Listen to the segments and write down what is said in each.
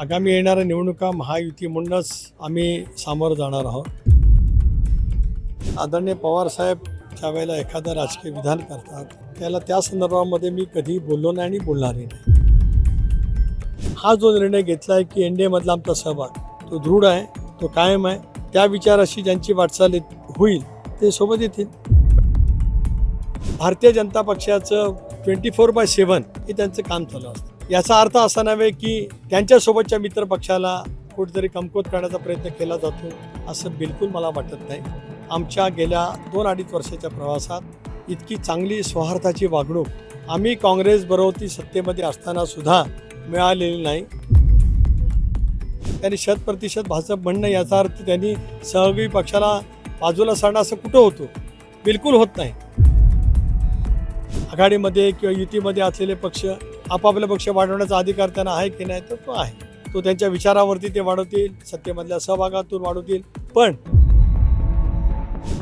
आगामी येणाऱ्या निवडणुका महायुती म्हणूनच आम्ही सामोरं जाणार आहोत. आदरणीय पवारसाहेब ज्या वेळेला एखादं राजकीय विधान करतात त्याला त्या संदर्भामध्ये मी कधी बोललो नाही आणि बोलणारही नाही. हा जो निर्णय घेतला आहे की एन डी एमधला आमचा सहभाग तो दृढ आहे तो कायम आहे त्या विचाराशी ज्यांची वाटचाल होईल ते सोबत येतील. भारतीय जनता पक्षाचं ट्वेंटी फोर बाय सेवन हे त्यांचं काम चालू असतं. याचा अर्थ असा नव्हे की त्यांच्यासोबतच्या मित्रपक्षाला कुठेतरी कमकुवत करण्याचा प्रयत्न केला जातो असं बिलकुल मला वाटत नाही. आमच्या गेल्या दोन अडीच वर्षाच्या प्रवासात इतकी चांगली स्वार्थाची वागणूक आम्ही काँग्रेसबरोबती सत्तेमध्ये असताना सुद्धा मिळालेली नाही. त्यांनी शत प्रतिशत भाजप म्हणणं याचा अर्थ त्यांनी सहयोगी पक्षाला बाजूला सारणं असं कुठं होतो? बिलकुल होत नाही. आघाडीमध्ये किंवा युतीमध्ये असलेले पक्ष आपापले पक्ष वाढवण्याचा अधिकार त्यांना आहे की नाही तर तो आहे. तो त्यांच्या विचारावरती ते वाढवतील सत्तेमधल्या सहभागातून वाढवतील. पण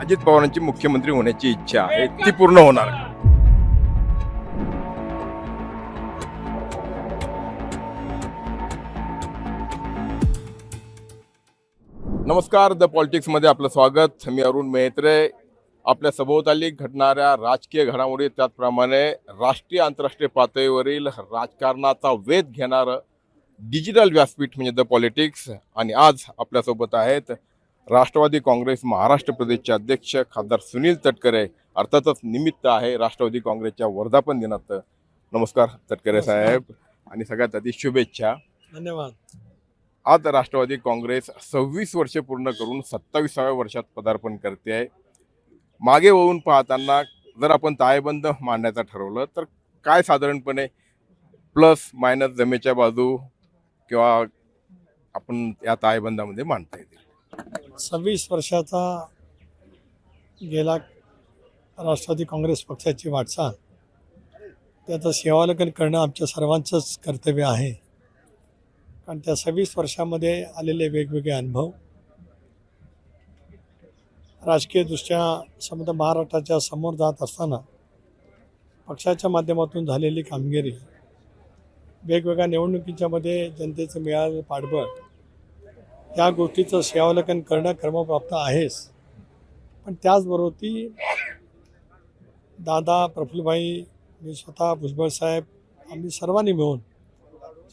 अजित पवारांची मुख्यमंत्री होण्याची इच्छा आहे ती पूर्ण होणार नमस्कार द पॉलिटिक्समध्ये आपलं स्वागत. मी अरुण मेहत्रे. आपल्या सभोवताली घडणाऱ्या राजकीय घडामोडी त्याचप्रमाणे राष्ट्रीय आंतरराष्ट्रीय पातळीवरील राजकारणाचा वेध घेणारं डिजिटल व्यासपीठ म्हणजे द पॉलिटिक्स आणि आज आपल्यासोबत आहेत राष्ट्रवादी काँग्रेस महाराष्ट्र प्रदेशचे अध्यक्ष खासदार सुनील तटकरे. अर्थातच निमित्त आहे राष्ट्रवादी काँग्रेसच्या वर्धापन दिनात. नमस्कार तटकरे साहेब. आणि सगळ्यात आधी शुभेच्छा. धन्यवाद. आज राष्ट्रवादी काँग्रेस सव्वीस वर्षे पूर्ण करून सत्तावीसाव्या वर्षात पदार्पण करते आहे मागे वळून पाहताना जर आपण ताळेबंद मांडण्याचं ठरवलं तर काय साधारणपणे प्लस मायनस जमेच्या बाजू किंवा आपण या ताळेबंदामध्ये मांडता येतील? सव्वीस वर्षाचा गेला राष्ट्रवादी काँग्रेस पक्षाची वाटचाल. त्याचं सेवालेखन करणं आमच्या सर्वांचंच कर्तव्य आहे. कारण त्या सव्वीस वर्षामध्ये आलेले वेगवेगळे अनुभव राजकीयदृष्ट्या समजा महाराष्ट्राच्या समोर जात असताना पक्षाच्या माध्यमातून झालेली कामगिरी वेगवेगळ्या निवडणुकीच्यामध्ये जनतेचं मिळालेलं पाठबळ या गोष्टीचं सेवावलोकन करणं क्रमप्राप्त आहेच. पण त्याचबरोबर ती दादा प्रफुल्लभाई मी स्वतः भुजबळ साहेब आम्ही सर्वांनी मिळून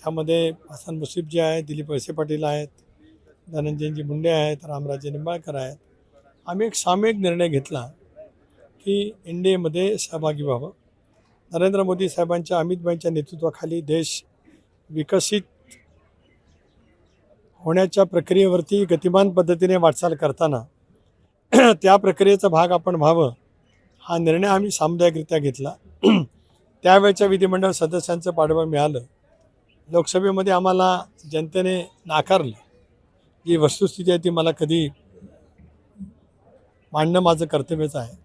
त्यामध्ये हसन मुसीफ जे आहेत दिलीप वळसे पाटील आहेत धनंजयजी मुंडे आहेत रामराजे निंबाळकर आहेत आम्ही एक सामूहिक निर्णय घेतला की एन डी एमध्ये सहभागी व्हावं. नरेंद्र मोदी साहेबांच्या अमितबाईंच्या नेतृत्वाखाली देश विकसित होण्याच्या प्रक्रियेवरती गतिमान पद्धतीने वाटचाल करताना त्या प्रक्रियेचा भाग आपण व्हावं हा निर्णय आम्ही सामुदायिकरित्या घेतला. त्यावेळच्या विधिमंडळ सदस्यांचं पाठबळ मिळालं. लोकसभेमध्ये आम्हाला जनतेने नाकारलं. जी वस्तुस्थिती आहे ती मला कधी मांडणं माझं कर्तव्यच आहे.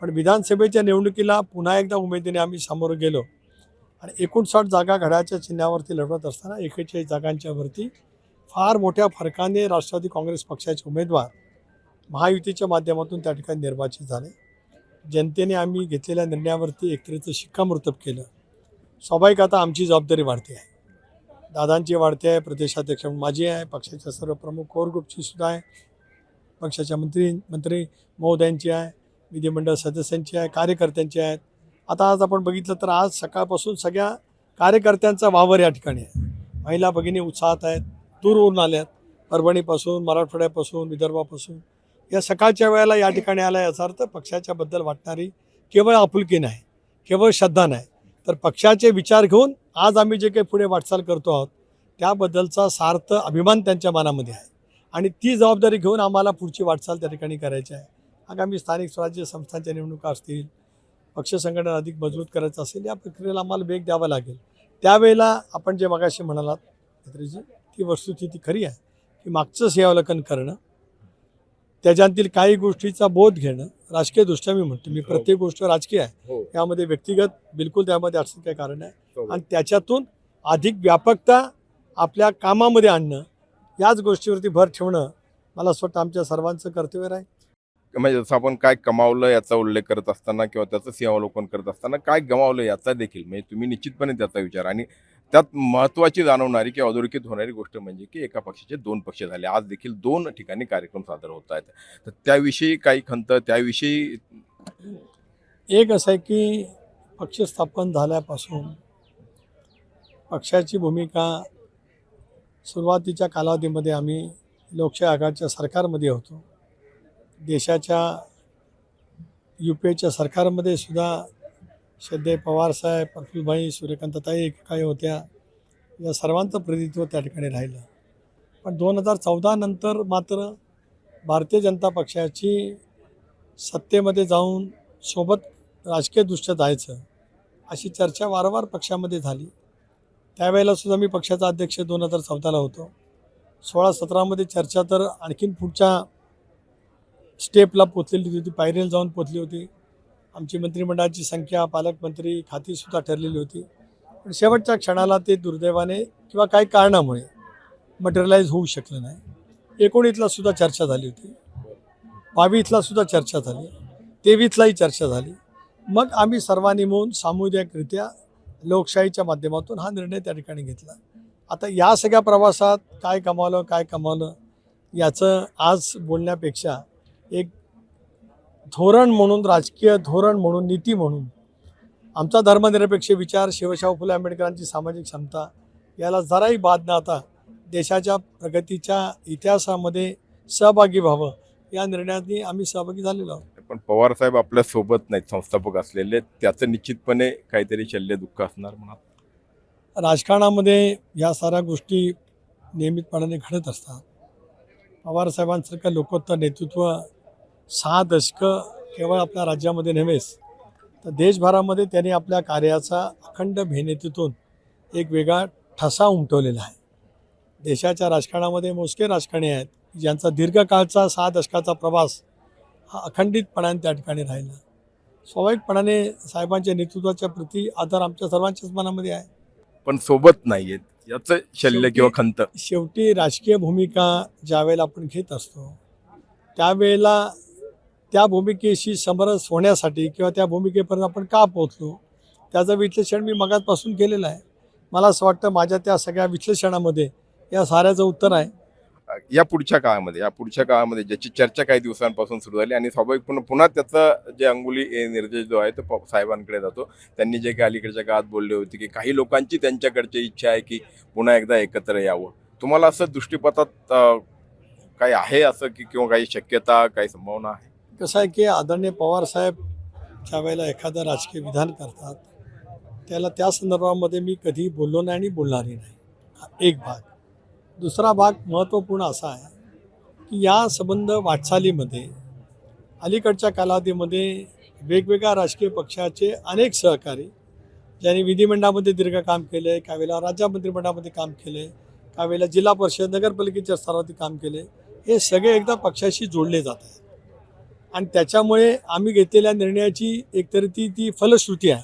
पण विधानसभेच्या निवडणुकीला पुन्हा एकदा उमेदीने आम्ही सामोरं गेलो आणि एकोणसाठ जागा घड्याच्या चिन्हावरती लढवत असताना एकेचाळीस जागांच्यावरती फार मोठ्या फरकाने राष्ट्रवादी काँग्रेस पक्षाचे उमेदवार महायुतीच्या माध्यमातून त्या ठिकाणी निर्वाचित झाले. जनतेने आम्ही घेतलेल्या निर्णयावरती एकत्रित शिक्कामोर्तब केलं. स्वाभाविक आता आमची जबाबदारी वाढते आहे. दादांची वाढते आहे प्रदेशाध्यक्ष माझी आहे पक्षाच्या सर्व प्रमुख कोर ग्रुपची सुद्धा आहे. पक्षाच्या मंत्री मंत्री महोदयांची आहे विधिमंडळ सदस्यांची आहे कार्यकर्त्यांची आहेत. आता आज आपण बघितलं तर आज सकाळपासून सगळ्या कार्यकर्त्यांचा वावर या ठिकाणी आहे. महिला भगिनी उत्साहात आहेत दूरवरून आल्यात. परभणीपासून मराठवाड्यापासून विदर्भापासून. या सकाळच्या वेळेला या ठिकाणी आला याचा अर्थ पक्षाच्याबद्दल वाटणारी केवळ आपुलकी नाही केवळ श्रद्धा नाही. तर पक्षाचे विचार घेऊन आज आम्ही जे काही पुढे वाटचाल करतो आहोत त्याबद्दलचा सार्थ अभिमान त्यांच्या मनामध्ये आहे. आणि ती जबाबदारी घेऊन आम्हाला पुढची वाटचाल त्या ठिकाणी करायची आहे. आगामी स्थानिक स्वराज्य संस्थांच्या निवडणुका असतील पक्ष संघटना अधिक मजबूत करायचं असेल या प्रक्रियेला आम्हाला वेग द्यावा लागेल. त्यावेळेला आपण जे मगाशी म्हणालात छत्रीजी ती वस्तुस्थिती खरी आहे की मागचं सेवावलंकन करणं त्याच्यातील काही गोष्टीचा बोध घेणं राजकीय दृष्ट्या मी म्हणतो मी प्रत्येक गोष्ट राजकीय आहे. हो. यामध्ये व्यक्तिगत बिलकुल त्यामध्ये असं काही कारण आहे आणि त्याच्यातून अधिक व्यापकता आपल्या कामामध्ये आणणं याच गोष्टीवरती भर ठेवणं मला असं वाटतं आमच्या सर्वांचं कर्तव्य आहे म्हणजे जसं आपण काय कमावलं याचा उल्लेख करत असताना किंवा त्याचं सिंहावलोकन करत असताना काय गमावलं याचा देखील म्हणजे तुम्ही निश्चितपणे त्याचा विचार आणि त्यात महत्त्वाची जाणवणारी किंवा अधोरेखित होणारी गोष्ट म्हणजे की एका पक्षाचे दोन पक्ष झाले. आज देखील दोन ठिकाणी कार्यक्रम सादर होत आहेत. तर त्याविषयी काही खंत त्याविषयी एक असं आहे की पक्ष स्थापन झाल्यापासून पक्षाची भूमिका सुरुवातीच्या कालावधीमध्ये आम्ही लोकशाही आघाडीच्या सरकारमध्ये होतो. देशाच्या यू पी एच्या सरकारमध्ये सुद्धा श्रद्धे पवारसाहेब प्रफुल्लभाई सूर्यकांतताई काही होत्या. या सर्वांचं प्रतिनिधित्व त्या ठिकाणी राहिलं. पण दोन हजार चौदा नंतर मात्र भारतीय जनता पक्षाची सत्तेमध्ये जाऊन सोबत राजकीयदृष्ट्या जायचं अशी चर्चा वारंवार पक्षामध्ये झाली. त्यावेळेला सुद्धा मी पक्षाचा अध्यक्ष दोन हजार चौदाला होतो. सोळा सतरामध्ये चर्चा तर आणखीन पुढच्या स्टेपला पोचलेली होती पायरीला जाऊन पोचली होती. आमची मंत्रिमंडळाची संख्या पालकमंत्री खातीसुद्धा ठरलेली होती. पण शेवटच्या क्षणाला ते दुर्दैवाने किंवा काही कारणामुळे मटेरियलाइज होऊ शकलं नाही. एकोणीसला सुद्धा चर्चा झाली होती. बावीसला सुद्धा चर्चा झाली. तेवीसलाही चर्चा झाली. मग आम्ही सर्वांनी मिळून सामुदायिकरित्या लोकशाहीच्या माध्यमातून हा निर्णय त्या ठिकाणी घेतला. आता या सगळ्या प्रवासात काय कमावलं काय कमावलं याचं आज बोलण्यापेक्षा एक धोरण म्हणून राजकीय धोरण म्हणून नीती म्हणून आमचा धर्मनिरपेक्ष विचार शिवशाहू फुले आंबेडकरांची सामाजिक क्षमता याला जराही बाद न आता देशाच्या प्रगतीच्या इतिहासामध्ये सहभागी व्हावं या निर्णयाने आम्ही सहभागी झालेलो आहोत. पण पवार साहेब आपल्यासोबत नाहीत संस्थापक असलेले. त्याचं निश्चितपणे काहीतरी शल्य दुःख असणार म्हणा राजकारणामध्ये या साऱ्या गोष्टी नियमितपणाने घडत असतात. पवारसाहेबांसारखं लोकोत्तर नेतृत्व सहा दशकं केवळ आपल्या राज्यामध्ये नव्हेच तर देशभरामध्ये त्यांनी आपल्या कार्याचा अखंड मेहनतीतून एक वेगळा ठसा उमटवलेला आहे. देशाच्या राजकारणामध्ये मोजके राजकारणी आहेत ज्यांचा दीर्घकाळचा सहा दशकाचा प्रवास हा अखंडितपणाने त्या ठिकाणी राहिला. स्वाभाविकपणाने साहेबांच्या नेतृत्वाच्या प्रती आदर आमच्या सर्वांच्याच मनामध्ये आहे. पण सोबत नाहीयेत याचं शल्य किंवा खंत? शेवटी राजकीय भूमिका ज्यावेळेला आपण घेत असतो त्यावेळेला त्या भूमिकेशी समरस होण्यासाठी किंवा त्या भूमिकेपर्यंत आपण का पोहोचलो त्याचं विश्लेषण मी मगाचपासून केलेलं आहे. मला असं वाटतं माझ्या त्या सगळ्या विश्लेषणामध्ये या साऱ्याचं उत्तर आहे. या पुढच्या काळामध्ये या पुढच्या काळामध्ये ज्याची चर्चा काही दिवसांपासून सुरू झाली आणि स्वाभाविकपणे पुन्हा त्याचा जे अंगुली ए, निर्देश जो आहे तो प- साहेबांकडे जातो. त्यांनी जे काही अलीकडच्या काळात बोलले होते की काही लोकांची त्यांच्याकडची इच्छा आहे की पुन्हा एकदा एकत्र यावं. तुम्हाला असं दृष्टीपथात काही आहे असं की किंवा काही शक्यता काही संभावना आहे? कसं आहे की आदरणीय पवारसाहेब ज्या वेळेला एखादं राजकीय विधान करतात त्याला त्या संदर्भामध्ये मी कधी बोललो नाही आणि बोलणारही नाही. हा एक भाग. दुसरा भाग महत्त्वपूर्ण असा आहे की या संबंध वाटचालीमध्ये अलीकडच्या कालावधीमध्ये वेगवेगळ्या राजकीय पक्षाचे अनेक सहकारी ज्यांनी विधिमंडळामध्ये दीर्घ काम केलं आहे काही वेळेला राज्य मंत्रिमंडळामध्ये काम केलं आहे काही वेळेला जिल्हा परिषद नगरपालिकेच्या स्तरावरती काम केले हे सगळे एकदा पक्षाशी जोडले जात आहेत. आणि त्याच्यामुळे आम्ही घेतलेल्या निर्णयाची एकतरी ती ती फलश्रुती आहे.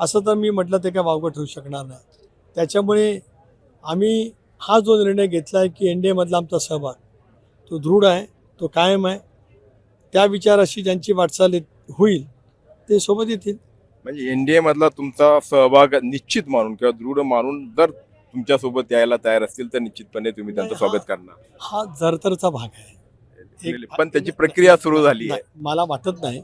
असं तर मी म्हटलं ते काय वावगं ठरू शकणार नाही. त्याच्यामुळे आम्ही हा जो निर्णय घेतला आहे की एन डी एमधला आमचा सहभाग तो दृढ आहे तो कायम आहे. त्या विचाराशी ज्यांची वाटचाल होईल ते सोबत येतील. म्हणजे एनडीए मधला तुमचा सहभाग निश्चित मानून किंवा दृढ मानून जर तुमच्यासोबत यायला तयार असतील तर निश्चितपणे तुम्ही त्यांचं स्वागत करणार. हा जरतरचा भाग आहे. पण त्याची प्रक्रिया सुरू झाली आहे. मला वाटत नाही.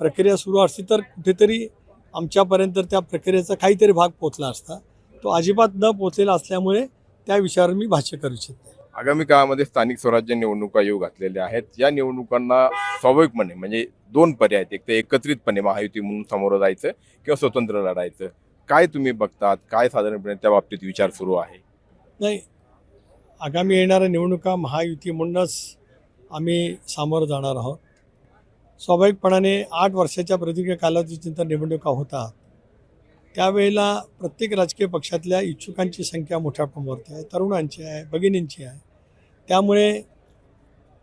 प्रक्रिया सुरू असती तर कुठेतरी आमच्यापर्यंत त्या प्रक्रियेचा काहीतरी भाग पोचला असता. तो अजिबात न पोचलेला असल्यामुळे त्या विषयावर मी भाष्य करू इच्छित. आगामी काळामध्ये स्थानिक स्वराज्य निवडणुका येऊ घातलेल्या आहेत. या निवडणुकांना स्वाभाविकपणे म्हणजे दोन पर्याय आहेत. एक तर एकत्रितपणे महायुती म्हणून समोर जायचं किंवा स्वतंत्र लढायचं. काय तुम्ही बघतात? काय साधारणपणे त्या बाबतीत विचार सुरू आहे? नाही आगामी येणाऱ्या निवडणुका महायुती म्हणूनच आम्ही सामोरं जाणार आहोत. स्वाभाविकपणाने आठ वर्षाच्या प्रदीर्घ कालावधीच्या निवडणुका होतात. त्यावेळेला प्रत्येक राजकीय पक्षातल्या इच्छुकांची संख्या मोठ्या प्रमाणावरती आहे तरुणांची आहे भगिनींची आहे. त्यामुळे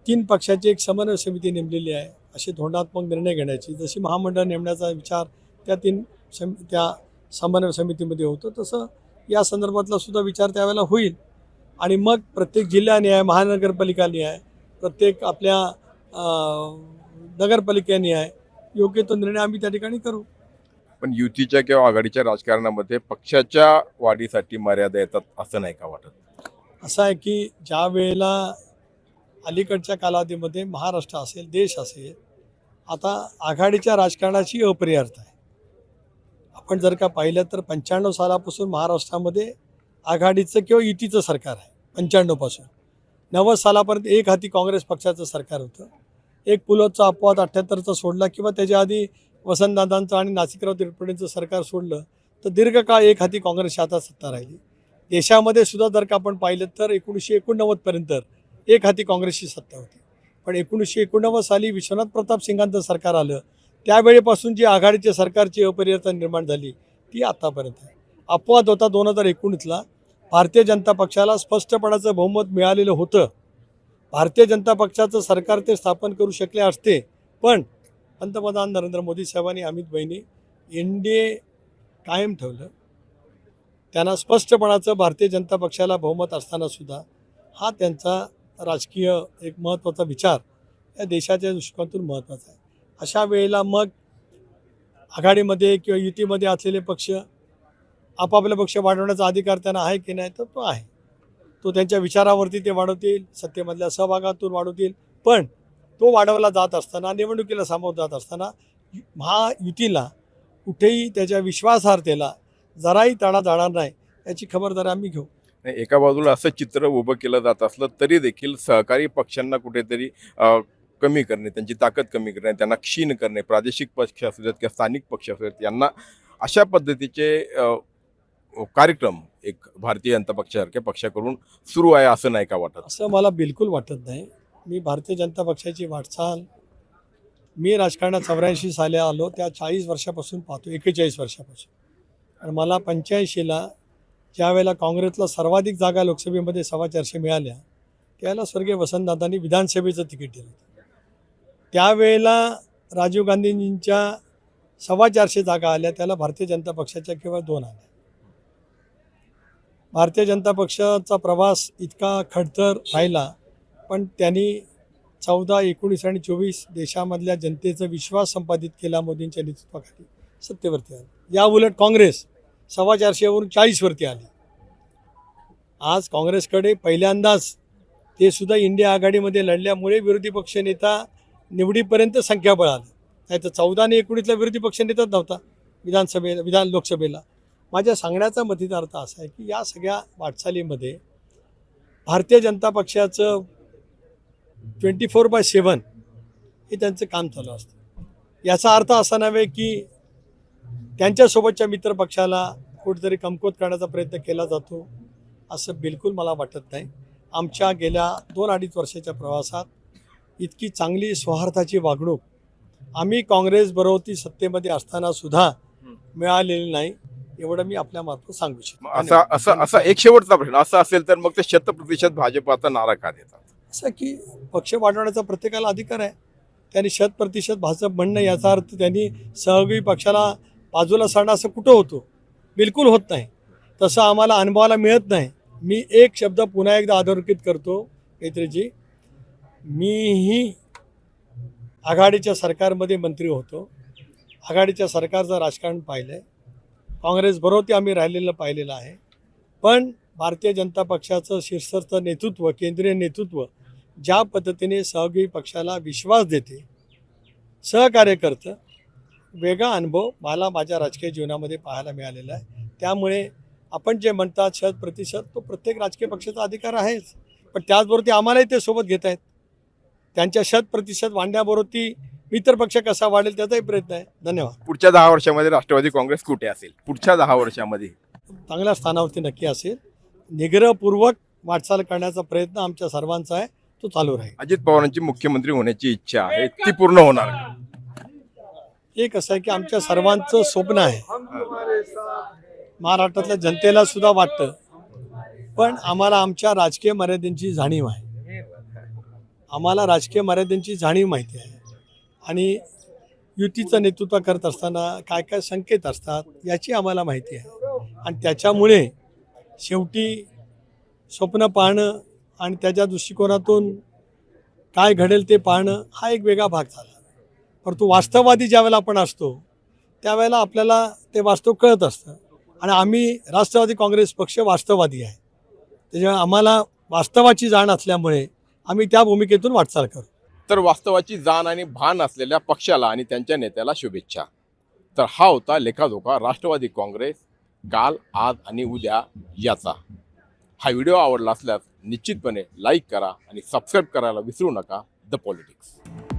तीन पक्षाची एक समन्वय समिती नेमलेली आहे असे धोरणात्मक निर्णय घेण्याची. जशी महामंडळ नेमण्याचा विचार त्या तीन सम त्या समन्वय समितीमध्ये होतो तसं या संदर्भातला सुद्धा विचार त्यावेळेला होईल. आणि मग प्रत्येक जिल्ह्याने आहे महानगरपालिकाने आहे प्रत्येक आपल्या नगरपालिकेने आहे योग्य तो निर्णय आम्ही त्या ठिकाणी करू. पण युतीच्या किंवा आघाडीच्या राजकारणामध्ये पक्षाच्या वाढीसाठी मर्यादा येतात असं नाही का वाटत? असं आहे की ज्या वेळेला अलीकडच्या कालावधीमध्ये महाराष्ट्र असेल देश असेल आता आघाडीच्या राजकारणाची अपरिहार्थ आहे. आपण जर का पाहिलं तर पंच्याण्णव सालापासून महाराष्ट्रामध्ये आघाडीचं किंवा युतीचं सरकार आहे पंच्याण्णवपासून नव्वद सालापर्यंत एक हाती काँग्रेस पक्षाचं सरकार होतं. एक पुलोचा अपवाद अठ्ठ्याहत्तरचा सोडला किंवा त्याच्या आधी वसंतदादांचं आणि नाशिकराव तिरपडेंचं सरकार सोडलं तर दीर्घकाळ एक हाती काँग्रेसची आता सत्ता राहिली. देशामध्ये सुद्धा जर का आपण पाहिलं तर एकोणीसशे एकोणनव्वदपर्यंत एक हाती काँग्रेसची सत्ता होती. पण एकोणीसशे एकोणनव्वद साली विश्वनाथ प्रताप सिंगांचं सरकार आलं त्यावेळेपासून जी आघाडीच्या सरकारची अपरिहार्यता निर्माण झाली ती आतापर्यंत आहे. अपवाद होता दोन हजार एकोणीसला. भारतीय जनता पक्षाला स्पष्टपणाचं बहुमत मिळालेलं होतं. भारतीय जनता पक्षाचं सरकार ते स्थापन करू शकले असते पण पंतप्रधान नरेंद्र मोदी साहेबांनी अमित भाईंनी एन डी ए कायम ठेवलं. त्यांना स्पष्टपणाचं भारतीय जनता पक्षाला बहुमत असताना सुद्धा हा त्यांचा राजकीय एक महत्त्वाचा विचार या देशाच्या दृष्टिकोनातून महत्त्वाचा आहे. अशा वेळेला मग आघाडीमध्ये किंवा युतीमध्ये असलेले पक्ष आपापले पक्ष वाढवण्याचा अधिकार त्यांना आहे की नाही तर तो आहे. तो त्यांच्या विचारावरती ते वाढवतील सत्तेमधल्या सहभागातून वाढवतील. पण तो वाढवला जात असताना निवडणुकीला सामोरं जात असताना महायुतीला कुठेही त्याच्या विश्वासार्हतेला जराही तडा जाणार नाही याची खबरदारी आम्ही घेऊ. नाही, एका बाजूला असं चित्र उभं केलं जात असलं तरी देखील सहकारी पक्षांना कुठेतरी कमी करणे त्यांची ताकद कमी करणे त्यांना क्षीण करणे प्रादेशिक पक्ष असू देत किंवा स्थानिक पक्ष असू देत यांना अशा पद्धतीचे कार्यक्रम एक भारतीय जनता पक्षासारख्या पक्षाकडून सुरू आहे असं नाही का वाटत? असं मला बिलकुल वाटत नाही. मी भारतीय जनता पक्षाची वाटचाल मी राजकारणात चौऱ्याऐंशी साली आलो त्या चाळीस वर्षापासून पाहतो एकेचाळीस वर्षापासून. आणि मला पंच्याऐंशीला ज्यावेळेला काँग्रेसला सर्वाधिक जागा लोकसभेमध्ये सव्वा चारशे मिळाल्या त्याला स्वर्गीय वसंतदादांनी विधानसभेचं तिकीट दिलं होतं. त्यावेळेला राजीव गांधींच्या सव्वा चारशे जागा आल्या त्याला भारतीय जनता पक्षाच्या केवळ दोन आल्या. भारतीय जनता पक्षाचा प्रवास इतका खडतर राहिला पण त्यांनी चौदा एकोणीस आणि चोवीस देशामधल्या जनतेचा विश्वास संपादित केला मोदींच्या नेतृत्वाखाली. सत्तेवरती आली. या उलट काँग्रेस सव्वा चारशेवरून चाळीसवरती आली. आज काँग्रेसकडे पहिल्यांदाच ते सुद्धा इंडिया आघाडीमध्ये लढल्यामुळे विरोधी पक्षनेता निवडीपर्यंत संख्याबळ आलं. नाही तर चौदा आणि एकोणीसला विरोधी पक्षनेताच नव्हता विधानसभेला विधान लोकसभेला. माझ्या सांगण्याचा मतीचा अर्थ असा आहे की या सगळ्या वाटचालीमध्ये भारतीय जनता पक्षाचं ट्वेंटी फोर बाय सेवन हे त्यांचं काम चालू असतं. याचा अर्थ असा नव्हे की त्यांच्यासोबतच्या मित्रपक्षाला कुठेतरी कमकुवत करण्याचा प्रयत्न केला जातो असं बिलकुल मला वाटत नाही. आमच्या गेल्या दोन अडीच वर्षाच्या प्रवासात इतकी चांगली सौहार्दाची वागणूक आम्ही काँग्रेसबरोबर सत्तेमध्ये असताना सुद्धा मिळालेली नाही एवढं मी आपल्यामार्फत सांगू शकतो. असा असा असा एक शेवटचा प्रश्न असा असेल तर मग ते शतप्रतिशत भाजपाचा नारा का देतात? असं की पक्ष वाढवण्याचा प्रत्येकाला अधिकार आहे. त्यांनी शत प्रतिशत भाजप म्हणणं याचा अर्थ त्यांनी सहयोगी पक्षाला बाजूला सारणं असं कुठं होतो? बिलकुल होत नाही. तसं आम्हाला अनुभवाला मिळत नाही. मी एक शब्द पुन्हा एकदा अधोरेखित करतो मैत्रीजी. मीही आघाडीच्या सरकारमध्ये मंत्री होतो. आघाडीच्या सरकारचं राजकारण पाहिलं आहे काँग्रेसबरोबर ते आम्ही राहिलेलं पाहिलेलं आहे. पण भारतीय जनता पक्षाचं शीर्षस्थ नेतृत्व केंद्रीय नेतृत्व ज्या पद्धतीने सहयोगी पक्षाला विश्वास देते सहकार्य करतं वेगळा अनुभव मला माझ्या राजकीय जीवनामध्ये पाहायला मिळालेला आहे. त्यामुळे आपण जे म्हणतात शत प्रतिशत तो प्रत्येक राजकीय पक्षाचा अधिकार आहेच. पण त्याचबरोबर ते आम्हालाही ते सोबत घेत आहेत. त्यांच्या शत प्रतिशत वाढण्याबरोबर ती मित्र पक्ष कसा वाढेल त्याचाही प्रयत्न आहे. धन्यवाद. पुढच्या दहा वर्षामध्ये राष्ट्रवादी काँग्रेस कुठे असेल? पुढच्या दहा वर्षामध्ये. चांगल्या स्थानावरती नक्की असेल. निग्रहपूर्वक वाटचाल करण्याचा प्रयत्न आमच्या सर्वांचा आहे. तो चालू राहील. अजित पवारांची मुख्यमंत्री होण्याची इच्छा आहे ती पूर्ण होणार? एक असं आहे की आमच्या सर्वांचं स्वप्न आहे. महाराष्ट्रातल्या जनतेला सुद्धा वाटतं पण आम्हाला आमच्या राजकीय मर्यादेंची जाणीव आहे. आम्हाला राजकीय मर्यादेंची जाणीव माहिती आहे. आणि युतीचं नेतृत्व करत असताना काय काय संकेत असतात याची आम्हाला माहिती आहे. आणि त्याच्यामुळे शेवटी स्वप्न पाहणं आणि त्याच्या दृष्टिकोनातून काय घडेल ते पाहणं हा एक वेगळा भाग झाला. परंतु वास्तववादी ज्यावेळेला आपण असतो त्यावेळेला आपल्याला ते वास्तव कळत असतं. आणि आम्ही राष्ट्रवादी काँग्रेस पक्ष वास्तववादी आहे. त्याच्यामुळे आम्हाला वास्तवाची जाण असल्यामुळे आम्ही त्या भूमिकेतून वाटचाल करू. तर वास्तवाची जाण आणि भान असलेल्या पक्षाला आणि त्यांच्या नेत्याला शुभेच्छा. तर हा होता लेखाजोखा राष्ट्रवादी काँग्रेस काल आज आणि उद्या याचा. हा व्हिडिओ आवडला असल्यास निश्चितपणे लाईक करा आणि सबस्क्राईब करायला विसरू नका द पॉलिटिक्स.